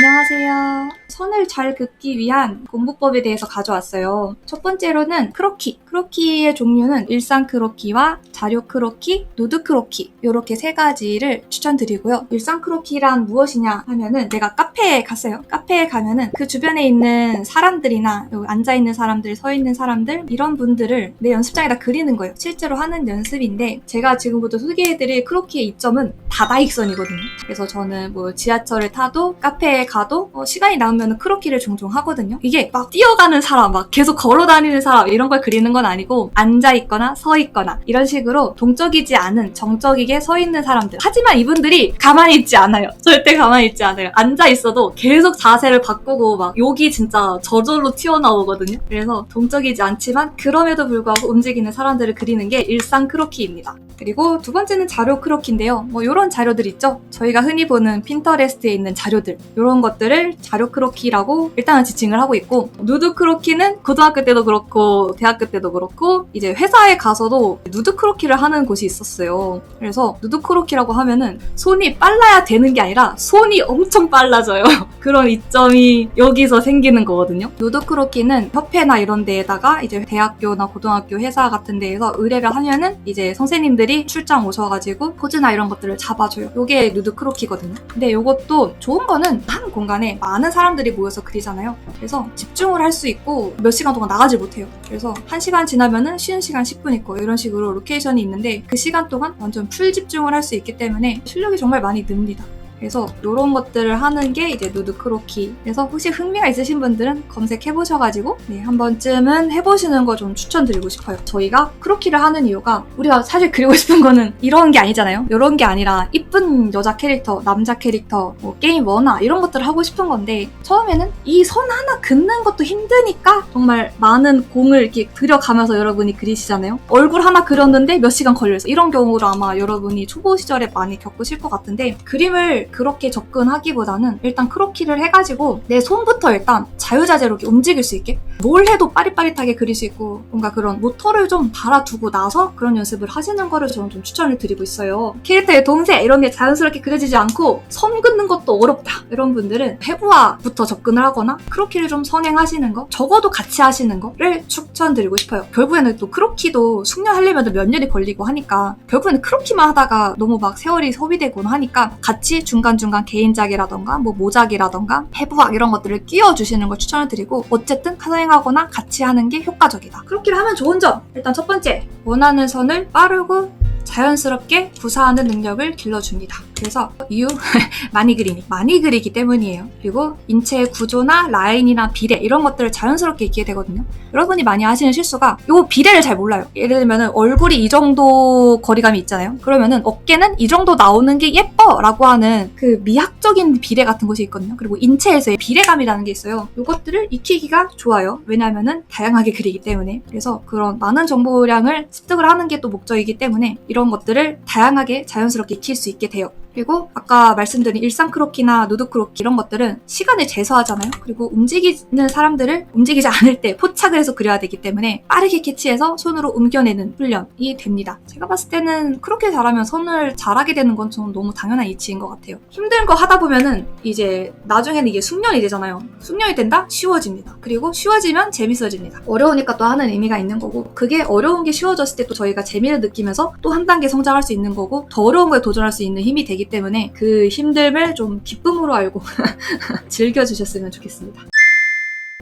안녕하세요. 선을 잘 긋기 위한 공부법에 대해서 가져왔어요. 첫 번째로는 크로키. 크로키의 종류는 일상 크로키와 자료 크로키, 누드 크로키 이렇게 세 가지를 추천드리고요. 일상 크로키란 무엇이냐 하면은 내가 카페에 갔어요. 카페에 가면은 그 주변에 있는 사람들이나 앉아 있는 사람들, 서 있는 사람들 이런 분들을 내 연습장에다 그리는 거예요. 실제로 하는 연습인데 제가 지금부터 소개해드릴 크로키의 이점은 다다익선이거든요. 그래서 저는 뭐 지하철을 타도 카페에 가도 어, 시간이 남으면 크로키를 종종 하거든요. 이게 막 뛰어가는 사람, 막 계속 걸어 다니는 사람 이런 걸 그리는 건 아니고 앉아 있거나 서 있거나 이런 식으로 동적이지 않은 정적이게 서 있는 사람들. 하지만 이분들이 가만히 있지 않아요. 절대 가만히 있지 않아요. 앉아 있어도 계속 자세를 바꾸고 막 욕이 진짜 저절로 튀어나오거든요. 그래서 동적이지 않지만 그럼에도 불구하고 움직이는 사람들을 그리는 게 일상 크로키입니다. 그리고 두 번째는 자료 크로키인데요. 뭐 이런 자료들 있죠. 저희가 흔히 보는 핀터레스트에 있는 자료들 이런 것들을 자료 크로키 라고 일단은 지칭을 하고 있고 누드 크로키는 고등학교 때도 그렇고 대학교 때도 그렇고 이제 회사에 가서도 누드 크로키를 하는 곳이 있었어요. 그래서 누드 크로키라고 하면은 손이 빨라야 되는 게 아니라 손이 엄청 빨라져요. 그런 이점이 여기서 생기는 거거든요. 누드 크로키는 협회나 이런 데에다가 이제 대학교나 고등학교 회사 같은 데에서 의뢰를 하면은 이제 선생님들이 출장 오셔가지고 포즈나 이런 것들을 잡아줘요. 요게 누드 크로키거든요. 근데 요것도 좋은 거는 한 공간에 많은 사람들 이 모여서 그리잖아요. 그래서 집중을 할 수 있고 몇 시간 동안 나가지 못해요. 그래서 한 시간 지나면은 쉬는 시간 10분 있고 이런 식으로 로케이션이 있는데 그 시간 동안 완전 풀 집중을 할 수 있기 때문에 실력이 정말 많이 늡니다. 그래서 이런 것들을 하는 게 이제 누드 크로키. 그래서 혹시 흥미가 있으신 분들은 검색해 보셔가지고 네, 한 번쯤은 해보시는 거 좀 추천드리고 싶어요. 저희가 크로키를 하는 이유가 우리가 사실 그리고 싶은 거는 이런 게 아니잖아요. 이런 게 아니라 이쁜 여자 캐릭터, 남자 캐릭터, 뭐 게임 원화 이런 것들을 하고 싶은 건데 처음에는 이 선 하나 긋는 것도 힘드니까 정말 많은 공을 이렇게 들여가면서 여러분이 그리시잖아요. 얼굴 하나 그렸는데 몇 시간 걸려서 이런 경우를 아마 여러분이 초보 시절에 많이 겪으실 것 같은데 그림을 그렇게 접근하기보다는 일단 크로키를 해가지고 내 손부터 일단 자유자재로 움직일 수 있게 뭘 해도 빠릿빠릿하게 그릴 수 있고 뭔가 그런 모터를 좀 달아두고 나서 그런 연습을 하시는 거를 저는 좀 추천을 드리고 있어요. 캐릭터의 동세 이런 게 자연스럽게 그려지지 않고 선 긋는 것도 어렵다 이런 분들은 회부화부터 접근을 하거나 크로키를 좀 선행하시는 거 적어도 같이 하시는 거를 추천드리고 싶어요. 결국에는 또 크로키도 숙련하려면 몇 년이 걸리고 하니까 결국에는 크로키만 하다가 너무 막 세월이 소비되거나 하니까 같이 중 간중간 개인작이라던가 뭐 모작이라던가 해부학 이런 것들을 끼워주시는 걸 추천을 드리고 어쨌든 선행하거나 같이 하는 게 효과적이다. 크로키를 하면 좋은 점 일단 첫 번째 원하는 선을 빠르고 자연스럽게 구사하는 능력을 길러줍니다. 그래서 이유 많이 그리니 많이 그리기 때문이에요. 그리고 인체의 구조나 라인이나 비례 이런 것들을 자연스럽게 익히게 되거든요. 여러분이 많이 하시는 실수가 요 비례를 잘 몰라요. 예를 들면 얼굴이 이 정도 거리감이 있잖아요. 그러면은 어깨는 이 정도 나오는 게 예뻐라고 하는 그 미학적인 비례 같은 것이 있거든요. 그리고 인체에서의 비례감이라는 게 있어요. 이것들을 익히기가 좋아요. 왜냐하면은 다양하게 그리기 때문에. 그래서 그런 많은 정보량을 습득을 하는 게 또 목적이기 때문에 이런 것들을 다양하게 자연스럽게 익힐 수 있게 돼요. 그리고 아까 말씀드린 일상 크로키나 누드 크로키 이런 것들은 시간을 제소하잖아요. 그리고 움직이는 사람들을 움직이지 않을 때 포착을 해서 그려야 되기 때문에 빠르게 캐치해서 손으로 옮겨내는 훈련이 됩니다. 제가 봤을 때는 크로키 잘하면 손을 잘하게 되는 건 저는 너무 당연한 이치인 것 같아요. 힘든 거 하다 보면은 이제 나중에는 이게 숙련이 되잖아요. 숙련이 된다? 쉬워집니다. 그리고 쉬워지면 재밌어집니다. 어려우니까 또 하는 의미가 있는 거고 그게 어려운 게 쉬워졌을 때 또 저희가 재미를 느끼면서 또 한 단계 성장할 수 있는 거고 더 어려운 거에 도전할 수 있는 힘이 되기 때문에 그 힘듦을 좀 기쁨으로 알고 즐겨주셨으면 좋겠습니다.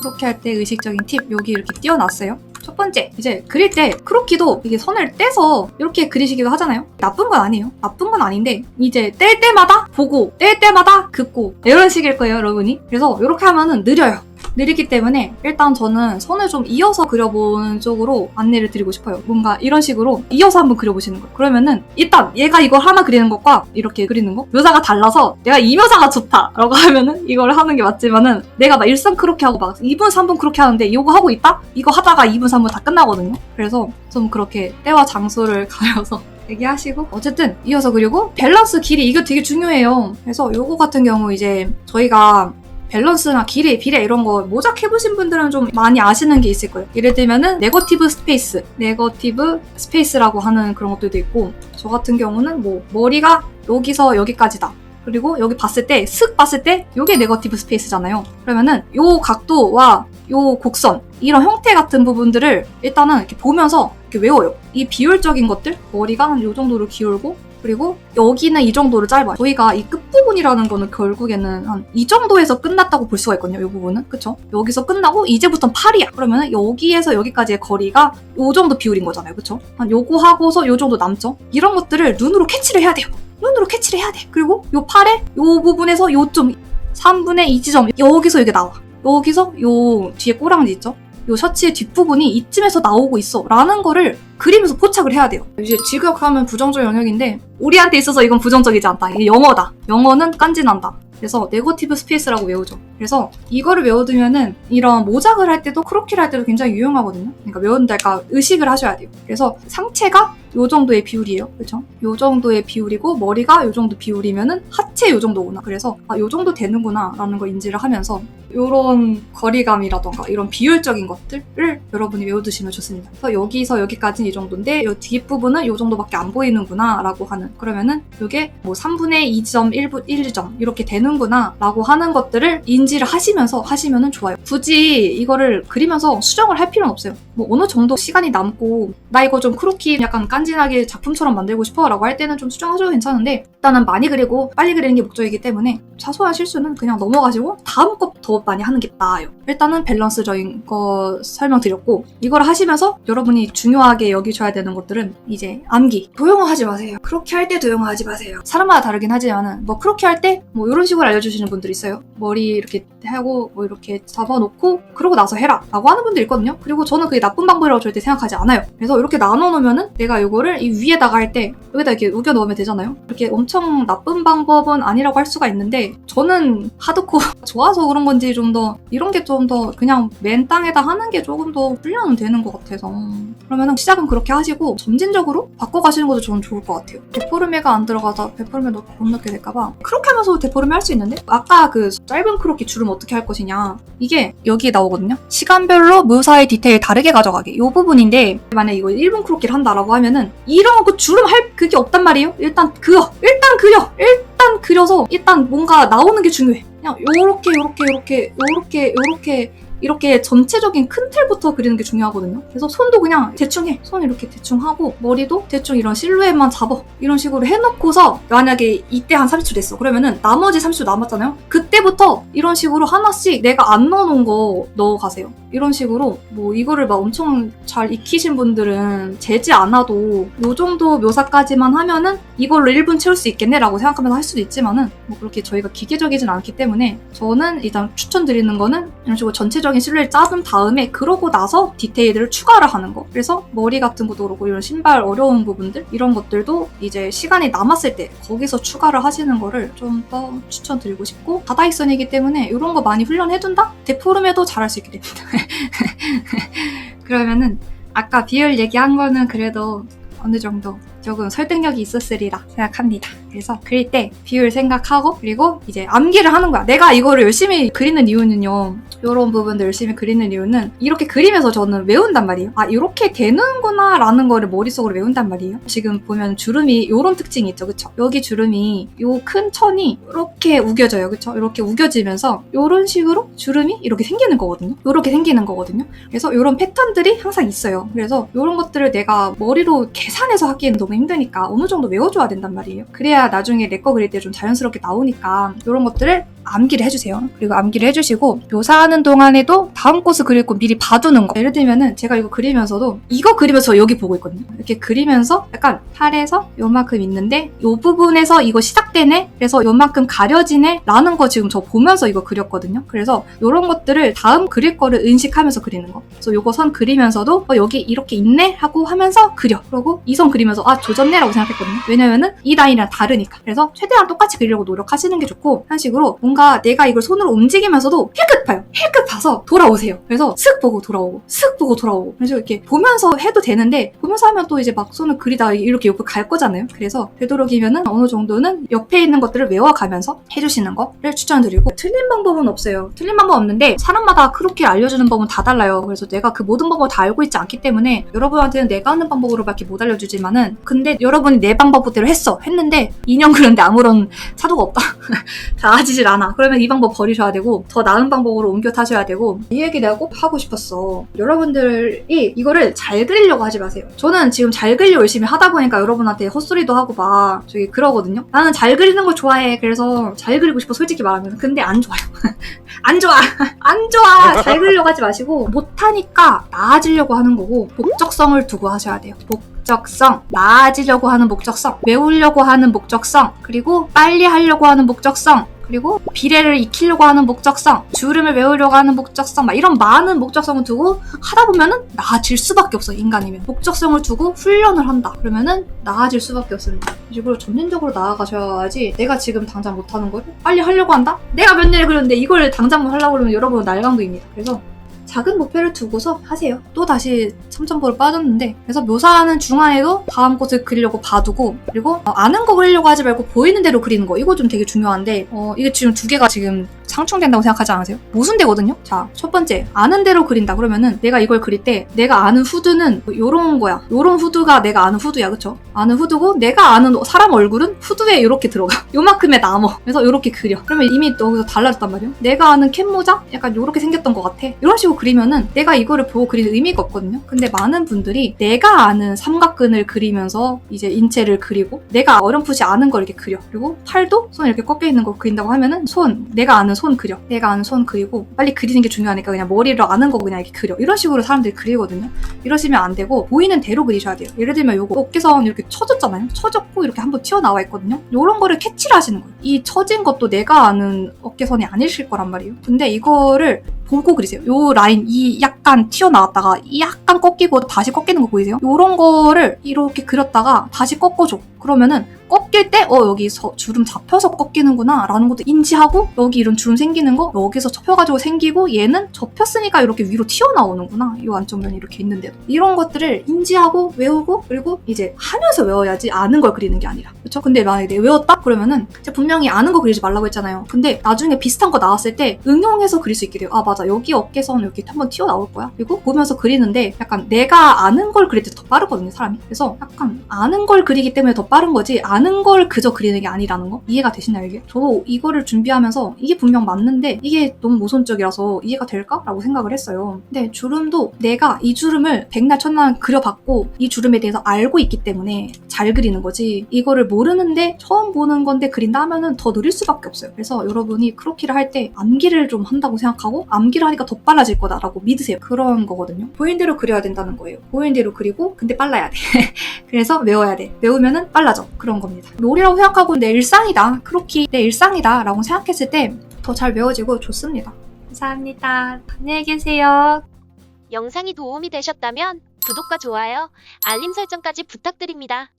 그렇게 할 때 의식적인 팁 여기 이렇게 띄워놨어요. 첫 번째, 이제 그릴 때 크로키도 이게 선을 떼서 이렇게 그리시기도 하잖아요. 나쁜 건 아니에요. 나쁜 건 아닌데 이제 뗄 때마다 보고 뗄 때마다 긋고 이런 식일 거예요, 여러분이. 그래서 이렇게 하면은 느려요. 느리기 때문에 일단 저는 선을 좀 이어서 그려보는 쪽으로 안내를 드리고 싶어요. 뭔가 이런 식으로 이어서 한번 그려보시는 거예요. 그러면은 일단 얘가 이걸 하나 그리는 것과 이렇게 그리는 거 묘사가 달라서 내가 이 묘사가 좋다라고 하면은 이걸 하는 게 맞지만은 내가 막 일상 그렇게 하고 막 2분 3분 그렇게 하는데 이거 하고 있다? 이거 하다가 2분 3분 다 끝나거든요. 그래서 좀 그렇게 때와 장소를 가려서 얘기하시고 어쨌든 이어서 그리고 밸런스 길이 이거 되게 중요해요. 그래서 요거 같은 경우 이제 저희가 밸런스나 길이, 비례 이런 거 모작해보신 분들은 좀 많이 아시는 게 있을 거예요. 예를 들면은 네거티브 스페이스, 네거티브 스페이스라고 하는 그런 것들도 있고 저 같은 경우는 뭐 머리가 여기서 여기까지다. 그리고 여기 봤을 때, 슥 봤을 때, 요게 네거티브 스페이스잖아요. 그러면은 요 각도와 요 곡선, 이런 형태 같은 부분들을 일단은 이렇게 보면서 이렇게 외워요. 이 비율적인 것들, 머리가 한 요 정도로 기울고, 그리고 여기는 이 정도로 짧아요. 저희가 이 끝부분이라는 거는 결국에는 한 이 정도에서 끝났다고 볼 수가 있거든요. 이 부분은. 그쵸? 여기서 끝나고 이제부터는 팔이야. 그러면 여기에서 여기까지의 거리가 요 정도 비율인 거잖아요. 그쵸? 한 요거 하고서 요 정도 남죠? 이런 것들을 눈으로 캐치를 해야 돼요. 눈으로 캐치를 해야 돼. 그리고 요 팔에 요 부분에서 요점 3분의 2 지점 여기서 이게 나와. 여기서 요 뒤에 꼬랑지 있죠? 요 셔츠의 뒷부분이 이쯤에서 나오고 있어 라는 거를 그리면서 포착을 해야 돼요. 이제 직역하면 부정적 영역인데 우리한테 있어서 이건 부정적이지 않다. 이게 영어다. 영어는 깐진한다. 그래서 네거티브 스페이스라고 외우죠. 그래서 이거를 외워두면은 이런 모작을 할 때도 크로키를 할 때도 굉장히 유용하거든요. 그러니까 외운다 니까 의식을 하셔야 돼요. 그래서 상체가 요 정도의 비율이에요. 그렇죠? 요 정도의 비율이고 머리가 요 정도 비율이면은 하체 요 정도구나. 그래서 아, 요 정도 되는구나 라는 걸 인지를 하면서 요런 거리감이라던가 이런 비율적인 것들을 여러분이 외워두시면 좋습니다. 그래서 여기서 여기까지는 이 정도인데 요 뒷부분은 요 정도밖에 안 보이는구나 라고 하는 그러면은 요게 뭐 3분의 2점 1분 1점 이렇게 되는구나 라고 하는 것들을 인지를 하시면서 하시면은 좋아요. 굳이 이거를 그리면서 수정을 할 필요는 없어요. 뭐 어느 정도 시간이 남고 나 이거 좀 크로키 약간 깐진하게 작품처럼 만들고 싶어 라고 할 때는 좀 수정하셔도 괜찮은데 일단은 많이 그리고 빨리 그리는 게 목적이기 때문에 사소한 실수는 그냥 넘어가시고 다음 것더 많이 하는 게 나아요. 일단은 밸런스적인 거 설명드렸고 이걸 하시면서 여러분이 중요하게 여기셔야 되는 것들은 이제 암기 도용화하지 마세요. 그렇게 할 때 도용화하지 마세요. 사람마다 다르긴 하지만은 뭐 그렇게 할 때 뭐 이런 식으로 알려주시는 분들 있어요. 머리 이렇게 하고 뭐 이렇게 잡아놓고 그러고 나서 해라 라고 하는 분들 있거든요. 그리고 저는 그게 나쁜 방법이라고 절대 생각하지 않아요. 그래서 이렇게 나눠놓으면은 내가 이거를 이 위에다가 할 때 여기다 이렇게 우겨 넣으면 되잖아요. 이렇게 엄청 나쁜 방법은 아니라고 할 수가 있는데 저는 하드코어 좋아서 그런 건지 좀 더 이런 게 좀 더 그냥 맨 땅에다 하는 게 조금 더 훈련은 되는 것 같아서 그러면은 시작은 그렇게 하시고 점진적으로 바꿔가시는 것도 저는 좋을 것 같아요. 데포르메가 안 들어가서 데포르메 넣- 못 넣게 될까봐 그렇게 하면서 데포르메 할 수 있는데 아까 그 짧은 크로키 주름 어떻게 할 것이냐 이게 여기에 나오거든요. 시간별로 무사히 디테일 다르게 가져가기 이 부분인데 만약 이거 1분 크로키를 한다라고 하면은 이런 그 주름 할 그게 없단 말이에요. 일단 그려 일단 그려 일단 그려서 일단 뭔가 나오는 게 중요해. 그냥 요렇게 요렇게 요렇게 요렇게 요렇게 이렇게 전체적인 큰 틀부터 그리는 게 중요하거든요. 그래서 손도 그냥 대충 해. 손 이렇게 대충 하고 머리도 대충 이런 실루엣만 잡아. 이런 식으로 해놓고서 만약에 이때 한 30초 됐어. 그러면은 나머지 30초 남았잖아요. 그때부터 이런 식으로 하나씩 내가 안 넣어놓은 거 넣어가세요. 이런 식으로 뭐 이거를 막 엄청 잘 익히신 분들은 재지 않아도 요 정도 묘사까지만 하면은 이걸로 1분 채울 수 있겠네라고 생각하면서 할 수도 있지만은 뭐 그렇게 저희가 기계적이진 않기 때문에 저는 일단 추천드리는 거는 이런 식으로 전체적인 실루엣 짜준 다음에 그러고 나서 디테일들을 추가를 하는 거. 그래서 머리 같은 것도 그렇고 이런 신발 어려운 부분들 이런 것들도 이제 시간이 남았을 때 거기서 추가를 하시는 거를 좀 더 추천드리고 싶고 다다익선이기 때문에 이런 거 많이 훈련해둔다? 데포름에도 잘할 수 있게 됩니다. 그러면은 아까 비율 얘기한 거는 그래도 어느 정도 조금 설득력이 있었으리라 생각합니다. 그래서 그릴 때 비율 생각하고 그리고 이제 암기를 하는 거야. 내가 이거를 열심히 그리는 이유는요. 이런 부분들 열심히 그리는 이유는 이렇게 그리면서 저는 외운단 말이에요. 아 이렇게 되는구나 라는 거를 머릿속으로 외운단 말이에요. 지금 보면 주름이 이런 특징이 있죠. 그쵸? 여기 주름이 요 큰 천이 이렇게 우겨져요. 그쵸? 이렇게 우겨지면서 이런 식으로 주름이 이렇게 생기는 거거든요. 이렇게 생기는 거거든요. 그래서 이런 패턴들이 항상 있어요. 그래서 이런 것들을 내가 머리로 계산해서 하기에는 너무 힘드니까 어느 정도 외워줘야 된단 말이에요. 그래야 나중에 내 거 그릴 때 좀 자연스럽게 나오니까 이런 것들을 암기를 해주세요. 그리고 암기를 해주시고 묘사하는 동안에도 다음 꽃을 그릴 거 미리 봐두는 거. 예를 들면은 제가 이거 그리면서도 이거 그리면서 여기 보고 있거든요. 이렇게 그리면서 약간 팔에서 요만큼 있는데 요 부분에서 이거 시작되네? 그래서 요만큼 가려지네? 라는 거 지금 저 보면서 이거 그렸거든요. 그래서 이런 것들을 다음 그릴 거를 인식하면서 그리는 거. 그래서 요거 선 그리면서도 어, 여기 이렇게 있네? 하고 하면서 그려. 그러고 이 선 그리면서 아 조졌네? 라고 생각했거든요. 왜냐면은 이 라인이랑 다르니까. 그래서 최대한 똑같이 그리려고 노력하시는 게 좋고 한 식으로 뭔가 뭔가 내가 이걸 손으로 움직이면서도 힐끗 봐요. 힐끗 봐서 돌아오세요. 그래서 슥 보고 돌아오고, 슥 보고 돌아오고. 그래서 이렇게 보면서 해도 되는데, 보면서 하면 또 이제 막 손을 그리다 이렇게 옆에 갈 거잖아요. 그래서 되도록이면은 어느 정도는 옆에 있는 것들을 외워가면서 해주시는 거를 추천드리고, 틀린 방법은 없어요. 틀린 방법 없는데, 사람마다 크로키 알려주는 법은 다 달라요. 그래서 내가 그 모든 방법을 다 알고 있지 않기 때문에, 여러분한테는 내가 하는 방법으로밖에 못 알려주지만은, 근데 여러분이 내 방법대로 했어. 했는데, 2년 그런데 아무런 사도가 없다. 나아지질 않아. 그러면 이 방법 버리셔야 되고 더 나은 방법으로 옮겨 타셔야 되고 이 얘기 내가 꼭 하고 싶었어. 여러분들이 이거를 잘 그리려고 하지 마세요. 저는 지금 잘 그리려고 열심히 하다 보니까 여러분한테 헛소리도 하고 막 저기 그러거든요. 나는 잘 그리는 걸 좋아해. 그래서 잘 그리고 싶어 솔직히 말하면 근데 안 좋아요. 안 좋아. 안 좋아. 잘 그리려고 하지 마시고 못하니까 나아지려고 하는 거고 목적성을 두고 하셔야 돼요. 목적성, 나아지려고 하는 목적성, 외우려고 하는 목적성, 그리고 빨리 하려고 하는 목적성, 그리고 비례를 익히려고 하는 목적성, 주름을 외우려고 하는 목적성, 막 이런 많은 목적성을 두고 하다 보면은 나아질 수밖에 없어, 인간이면. 목적성을 두고 훈련을 한다. 그러면은 나아질 수밖에 없습니다. 이 식으로 점진적으로 나아가셔야지 내가 지금 당장 못하는 걸 빨리 하려고 한다? 내가 몇 년을 그렸는데 이걸 당장 못 하려고 그러면 여러분은 날강도입니다. 그래서 작은 목표를 두고서 하세요. 또 다시 3점보로 빠졌는데 그래서 묘사하는 중간에도 다음 곳을 그리려고 봐두고 그리고 어, 아는 거 그리려고 하지 말고 보이는 대로 그리는 거 이거 좀 되게 중요한데 어, 이게 지금 두 개가 지금 상충된다고 생각하지 않으세요? 모순되거든요? 자, 첫 번째 아는 대로 그린다 그러면은 내가 이걸 그릴 때 내가 아는 후드는 요런 거야. 요런 후드가 내가 아는 후드야. 그쵸? 아는 후드고 내가 아는 사람 얼굴은 후드에 이렇게 들어가. 요만큼의 나무. 그래서 요렇게 그려. 그러면 이미 여기서 달라졌단 말이에요. 내가 아는 캡모자? 약간 요렇게 생겼던 것 같아. 이런 식으로 그리면은 내가 이거를 보고 그리는 의미가 없거든요. 근데 많은 분들이 내가 아는 삼각근을 그리면서 이제 인체를 그리고 내가 어렴풋이 아는 걸 이렇게 그려. 그리고 팔도 손 이렇게 꺾여 있는 거 그린다고 하면은 손, 내가 아는 손 그려. 내가 아는 손 그리고 빨리 그리는 게 중요하니까 그냥 머리로 아는 거 그냥 이렇게 그려. 이런 식으로 사람들이 그리거든요. 이러시면 안 되고 보이는 대로 그리셔야 돼요. 예를 들면 요거 어깨선 이렇게 쳐졌잖아요. 쳐졌고 이렇게 한번 튀어나와 있거든요. 요런 거를 캐치를 하시는 거예요. 이 처진 것도 내가 아는 어깨선이 아니실 거란 말이에요. 근데 이거를 보고 그리세요. 요 라인 이 약간 튀어나왔다가 이 약간 꺾이고 다시 꺾이는 거 보이세요? 요런 거를 이렇게 그렸다가 다시 꺾어줘. 그러면은 꺾일 때, 어, 여기 서 주름 잡혀서 꺾이는구나, 라는 것도 인지하고, 여기 이런 주름 생기는 거, 여기서 접혀가지고 생기고, 얘는 접혔으니까 이렇게 위로 튀어나오는구나, 이 안쪽면이 이렇게 있는데도. 이런 것들을 인지하고, 외우고, 그리고 이제 하면서 외워야지 아는 걸 그리는 게 아니라. 그쵸? 근데 만약에 내가 외웠다? 그러면은, 분명히 아는 거 그리지 말라고 했잖아요. 근데 나중에 비슷한 거 나왔을 때, 응용해서 그릴 수 있게 돼요. 아, 맞아. 여기 어깨선 이렇게 한번 튀어나올 거야. 그리고 보면서 그리는데, 약간 내가 아는 걸 그릴 때 더 빠르거든요, 사람이. 그래서 약간 아는 걸 그리기 때문에 더 빠른 거지, 아는 걸 그저 그리는 게 아니라는 거 이해가 되시나요 이게? 저도 이거를 준비하면서 이게 분명 맞는데 이게 너무 모순적이라서 이해가 될까 라고 생각을 했어요. 근데 주름도 내가 이 주름을 백날 첫날 그려봤고 이 주름에 대해서 알고 있기 때문에 잘 그리는 거지 이거를 모르는데 처음 보는 건데 그린다 하면은 더 느릴 수밖에 없어요. 그래서 여러분이 크로키를 할 때 암기를 좀 한다고 생각하고 암기를 하니까 더 빨라질 거다라고 믿으세요. 그런 거거든요. 보인 대로 그려야 된다는 거예요. 보인 대로 그리고 근데 빨라야 돼. 그래서 외워야 돼. 외우면은 빨라져. 그런 겁니다. 롤이라고 생각하고 내 일상이다. 크로키 내 일상이다. 라고 생각했을 때 더 잘 외워지고 좋습니다. 감사합니다. 안녕히 계세요. 영상이 도움이 되셨다면 구독과 좋아요, 알림 설정까지 부탁드립니다.